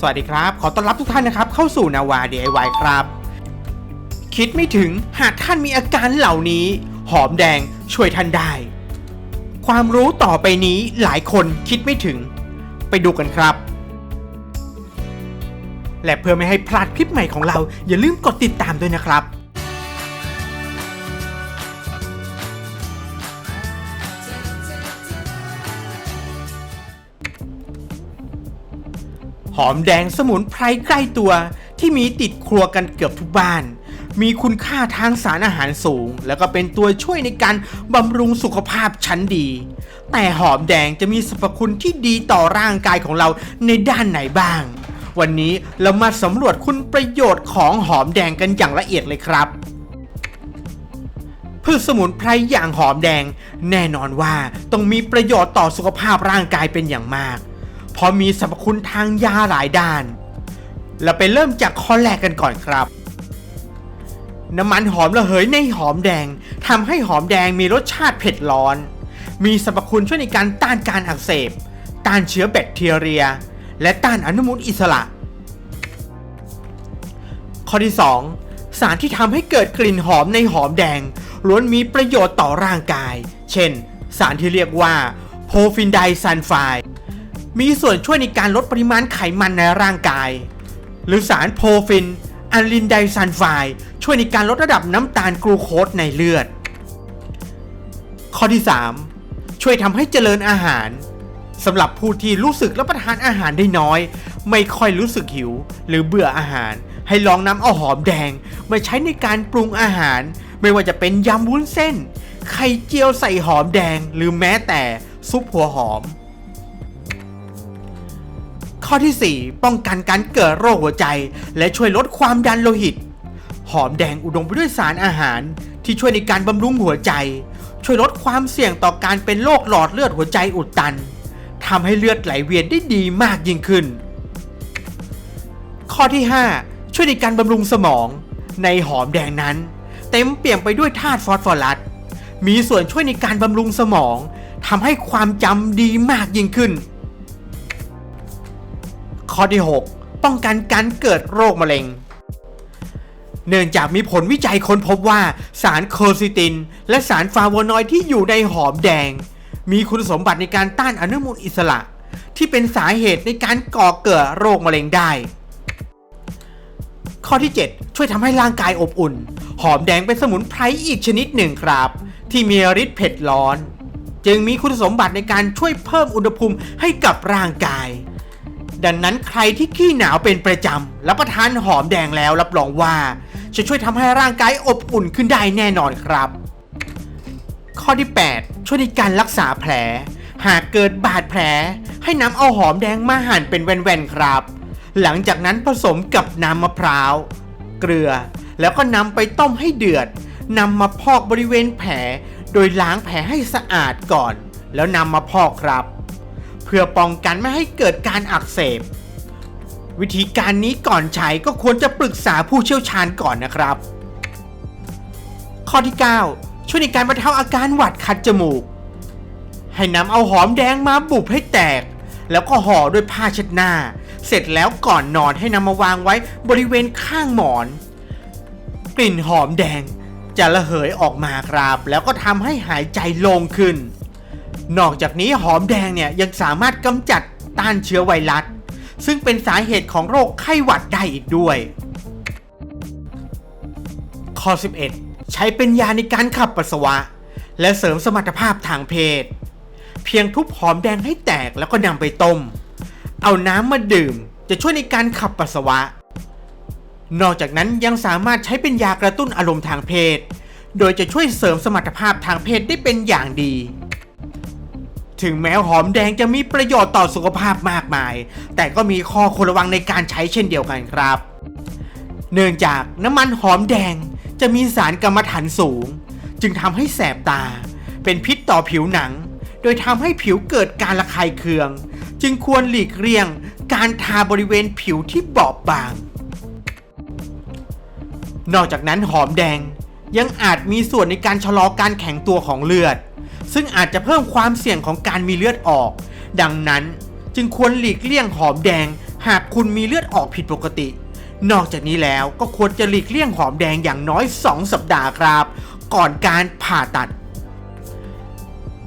สวัสดีครับ ขอต้อนรับทุกท่านนะครับ เข้าสู่นาวา DIY ครับ คิดไม่ถึงหากท่านมีอาการเหล่านี้ หอมแดงช่วยท่านได้ ความรู้ต่อไปนี้หลายคนคิดไม่ถึง ไปดูกันครับ และเพื่อไม่ให้พลาดคลิปใหม่ของเรา อย่าลืมกดติดตามด้วยนะครับ หอมแดงสมุนไพรใกล้ตัว ที่มีติดครัวกันเกือบทุกบ้าน มีคุณค่าทางสารอาหารสูง แล้วก็เป็นตัวช่วยในการบำรุงสุขภาพชั้นดี แต่หอมแดงจะมีสรรพคุณที่ดีต่อร่างกายของเราในด้านไหนบ้าง วันนี้เรามาสำรวจคุณประโยชน์ของหอมแดงกันอย่างละเอียดเลยครับพืชสมุนไพรอย่างหอมแดง แน่นอนว่าต้องมีประโยชน์ต่อสุขภาพร่างกายเป็นอย่างมาก เพราะมีสรรพคุณทางยาหลายด้าน เราไปเริ่มจากข้อแรกกันก่อนครับ น้ำมันหอมระเหยในหอมแดงทำให้หอมแดงมีรสชาติเผ็ดร้อน มีสรรพคุณช่วยในการต้านการอักเสบ ต้านเชื้อแบคทีเรีย และต้านอนุมูลอิสระ ข้อที่ 2 สารที่ทำให้เกิดกลิ่นหอมในหอมแดงล้วนมีประโยชน์ต่อร่างกาย เช่น สารที่เรียกว่าโพฟินไดซันไฟ มีส่วนช่วยในการลดปริมาณไขมันในร่างกาย หรือสารโพฟินอะลินไดซันไฟช่วยในการลดระดับน้ำตาลกลูโคสในเลือด ข้อที่ 3 ช่วยทำให้เจริญอาหารสำหรับผู้ที่รู้สึกรับประทานอาหารได้น้อย ไม่ค่อยรู้สึกหิว หรือเบื่ออาหาร ให้ลองนำเอาหอมแดง มาใช้ในการปรุงอาหาร ไม่ว่าจะเป็นยำวุ้นเส้น ไข่เจียวใส่หอมแดง หรือแม้แต่ซุปหัวหอม ข้อที่ 4 ป้องกันการเกิดโรคหัวใจ และช่วยลดความดันโลหิต หอมแดงอุดมไปด้วยสารอาหาร ที่ช่วยในการบำรุงหัวใจ ช่วยลดความเสี่ยงต่อการเป็นโรคหลอดเลือดหัวใจอุดตันทำให้เลือดไหลเวียนได้ดีมากยิ่งขึ้น ข้อที่ 5 ช่วยในการบำรุงสมอง ในหอมแดงนั้น เต็มเปี่ยมไปด้วยธาตุฟอสฟอรัสมีส่วนช่วยในการบำรุงสมองทำให้ความจำดีมากยิ่งขึ้น ข้อที่ 6 ป้องกันการเกิดโรคมะเร็ง เนื่องจากมีผลวิจัยค้นพบว่าสารโคซิติน และสารฟาโวนอยด์ที่อยู่ในหอมแดง มีคุณสมบัติในการต้านอนุมูลอิสระ ที่เป็นสาเหตุในการก่อเกิดโรคมะเร็งได้ ข้อที่ 7 ช่วยทำให้ร่างกายอบอุ่น หอมแดงเป็นสมุนไพรอีกชนิดหนึ่งครับ ที่มีฤทธิ์เผ็ดร้อน จึงมีคุณสมบัติในการช่วยเพิ่มอุณหภูมิให้กับร่างกาย ดังนั้นใครที่ขี้หนาวเป็นประจำรับประทานหอมแดงแล้วรับรองว่า จะช่วยทำให้ร่างกายอบอุ่นขึ้นได้แน่นอนครับ ข้อที่ 8 ช่วยในการรักษาแผล หากเกิดบาดแผล ให้นำเอาหอมแดงมาหั่นเป็นแว่นๆครับ หลังจากนั้นผสมกับน้ำมะพร้าว เกลือ แล้วก็นำไปต้มให้เดือดนำมาพอกบริเวณแผล โดยล้างแผลให้สะอาดก่อน แล้วนำมาพอกครับ เพื่อป้องกันไม่ให้เกิดการอักเสบ วิธีการนี้ก่อนใช้ก็ควรจะปรึกษาผู้เชี่ยวชาญก่อนนะครับ ข้อที่ 9 ช่วยในการบรรเทาอาการหวัดคัดจมูก ให้นำเอาหอมแดงมาบุบให้แตก แล้วก็ห่อด้วยผ้าเช็ดหน้า เสร็จแล้วก่อนนอนให้นำมาวางไว้บริเวณข้างหมอน กลิ่นหอมแดงจะระเหยออกมาครับ แล้วก็ทำให้หายใจโล่งขึ้น นอกจากนี้หอมแดงเนี่ยยังสามารถกำจัดต้านเชื้อไวรัส ซึ่งเป็นสาเหตุของโรคไข้หวัดได้อีกด้วย ข้อ 11 ใช้เป็นยาในการขับปัสสาวะ และเสริมสมรรถภาพทางเพศ เพียงทุบหอมแดงให้แตกแล้วก็นำไปต้ม เอาน้ำมาดื่มจะช่วยในการขับปัสสาวะ นอกจากนั้นยังสามารถใช้เป็นยากระตุ้นอารมณ์ทางเพศ โดยจะช่วยเสริมสมรรถภาพทางเพศได้เป็นอย่างดี ถึงแม้หอมแดงจะมีประโยชน์ต่อสุขภาพมากมาย แต่ก็มีข้อควรระวังในการใช้เช่นเดียวกันครับ เนื่องจากน้ำมันหอมแดงจะมีสารกรรมฐานสูง จึงทำให้แสบตา เป็นพิษต่อผิวหนัง โดยทำให้ผิวเกิดการระคายเคือง จึงควรหลีกเลี่ยง การทาบริเวณผิวที่บอบบาง นอกจากนั้นหอมแดงยังอาจมีส่วนในการชะลอการแข็งตัวของเลือด ซึ่งอาจจะเพิ่มความเสี่ยงของการมีเลือดออก ดังนั้นจึงควรหลีกเลี่ยงหอมแดง หากคุณมีเลือดออกผิดปกติ นอกจากนี้แล้วก็ควรจะหลีกเลี่ยงหอมแดงอย่างน้อย 2 สัปดาห์ครับ ก่อนการผ่าตัด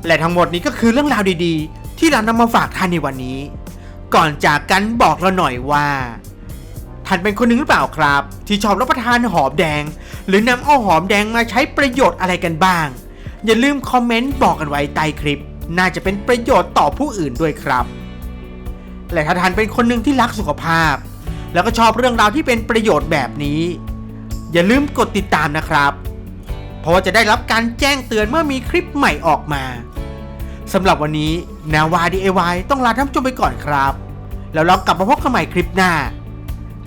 และทั้งหมดนี้ก็คือเรื่องราวดีๆ ที่เรานำมาฝากท่านในวันนี้ ก่อนจากกันบอกเราหน่อยว่าท่านเป็นคนหนึ่งหรือเปล่าครับ ที่ชอบรับประทานหอมแดง หรือนำเอาหอมแดงมาใช้ประโยชน์อะไรกันบ้าง อย่าลืมคอมเมนต์บอกกันไว้ใต้คลิป น่าจะเป็นประโยชน์ต่อผู้อื่นด้วยครับ และถ้าท่านเป็นคนหนึ่งที่รักสุขภาพ แล้วก็ชอบเรื่องราวที่เป็นประโยชน์แบบนี้ อย่าลืมกดติดตามนะครับ เพราะว่าจะได้รับการแจ้งเตือนเมื่อมีคลิปใหม่ออกมาสำหรับวันนี้นาวา DIY ต้องลาท่านผู้ชมไปก่อนครับ แล้วเรากลับมาพบกันใหม่คลิปหน้า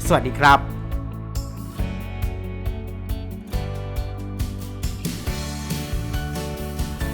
สวัสดีครับ